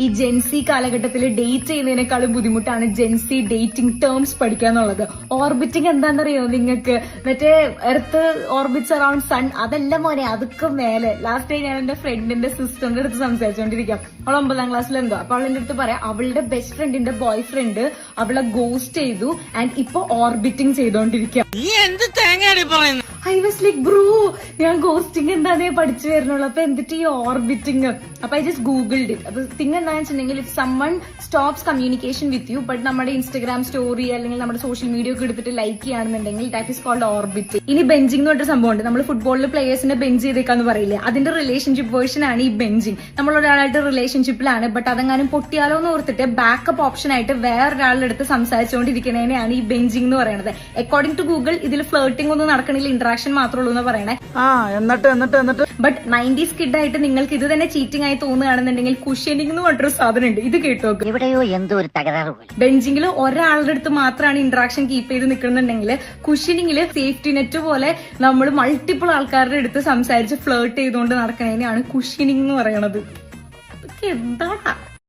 ഈ ജെൻസി കാലഘട്ടത്തിൽ ഡേറ്റ് ചെയ്യുന്നതിനേക്കാളും ബുദ്ധിമുട്ടാണ് ജെൻസി ഡേറ്റിംഗ് ടേംസ് പഠിക്കുക എന്നുള്ളത് ഓർബിറ്റിംഗ് എന്താണെന്നറിയോ നിങ്ങൾക്ക് മറ്റേ എർത്ത് ഓർബിറ്റ്സ് അറൌണ്ട് സൺ അതല്ല മോനെ അതൊക്കെ മേലെ. ലാസ്റ്റ് ഞാൻ എന്റെ ഫ്രണ്ടിന്റെ സിസ്റ്ററിന്റെ അടുത്ത് സംസാരിച്ചുകൊണ്ടിരിക്കാം അവൾ ഒമ്പതാം ക്ലാസ്സിൽ എന്തോ അപ്പൊ അവളെന്റെ അടുത്ത് പറയാം അവളുടെ ബെസ്റ്റ് ഫ്രണ്ടിന്റെ ബോയ് ഫ്രണ്ട് അവളെ ഗോസ്റ്റ് ചെയ്തു ആൻഡ് ഇപ്പൊ orbiting ചെയ്തോണ്ടിരിക്കുക I was like Bru ഞാൻ ഗോസ്റ്റിംഗ് എന്താന്നേ പഠിച്ചു വരുന്നുള്ളൂ. അപ്പൊ എന്നിട്ട് ഈ ഓർബിറ്റിംഗ് അപ്പൊ ഐ ജസ്റ്റ് ഗൂഗിൾഡ് ഇറ്റ് അപ്പൊ തിങ് എന്താണെന്ന് വെച്ചിട്ടുണ്ടെങ്കിൽ if someone stops communication with you but നമ്മുടെ ഇൻസ്റ്റാഗ്രാം സ്റ്റോറി അല്ലെങ്കിൽ നമ്മുടെ സോഷ്യൽ മീഡിയ ഒക്കെ എടുത്തിട്ട് ലൈക്ക് ചെയ്യുകയാണെന്നുണ്ടെങ്കിൽ ദാറ്റ് ഈസ് കോൾഡ് ഓർബിറ്റ് ഇനി ബെഞ്ചിങ് എന്ന് പറഞ്ഞ സംഭവമുണ്ട്. നമ്മൾ ഫുട്ബോളിൽ പ്ലേയേഴ്സിനെ ബെഞ്ച് ചെയ്തേക്കാന്ന് പറയില്ലേ? അതിന്റെ റിലേഷൻഷിപ്പ് വേർഷൻ ആണ് ഈ ബെഞ്ചിങ് നമ്മൾ ഒരാളായിട്ട് റിലേഷൻഷിപ്പിലാണ് ബട്ട് അതെങ്ങാനും പൊട്ടിയാലോ എന്ന് ഓർത്തിട്ട് ബാക്കപ്പ് ഓപ്ഷൻ ആയിട്ട് വേറൊരാളുടെ അടുത്ത് സംസാരിച്ചുകൊണ്ടിരിക്കുന്നതിനെയാണ് ഈ ബെഞ്ചിങ് എന്ന് പറയുന്നത്. അക്കോർഡിംഗ് ടു ഗൂഗിൾ ഇതിൽ ഫ്ലേട്ടിംഗ് ഒന്നും നടക്കണില്ല ഇന്ററാക്ഷൻ മാത്രമേ ഉള്ളൂ എന്ന് പറയണേ. ആ എന്നിട്ട് എന്നിട്ട് എന്നിട്ട്. ബട്ട് നയന്റീസ് കിഡ് ആയിട്ട് നിങ്ങൾക്ക് ഇത് തന്നെ ചീറ്റിംഗ് ആയി തോന്നുകയാണെന്നുണ്ടെങ്കിൽ കുഷ്യനിങ് എന്ന് പറഞ്ഞൊരു സാധനം ഉണ്ട്. ഇത് കേട്ടു എവിടെയോ എന്തോ ഒരു തകരാറ് ബെഞ്ചിങ്ങിൽ ബെഞ്ചിങ്ങിൽ ഒരാളുടെ അടുത്ത് മാത്രമാണ് ഇന്ററാക്ഷൻ കീപ്പ് ചെയ്ത് നിൽക്കുന്നുണ്ടെങ്കിൽ കുഷ്യനിങ്ങിൽ സേഫ്റ്റി നെറ്റ് പോലെ നമ്മൾ മൾട്ടിപ്പിൾ ആൾക്കാരുടെ അടുത്ത് സംസാരിച്ച് ഫ്ലേർട്ട് ചെയ്തുകൊണ്ട് നടക്കുന്നതിനെയാണ് കുഷ്യനിങ് എന്ന് പറയണത്. എന്താ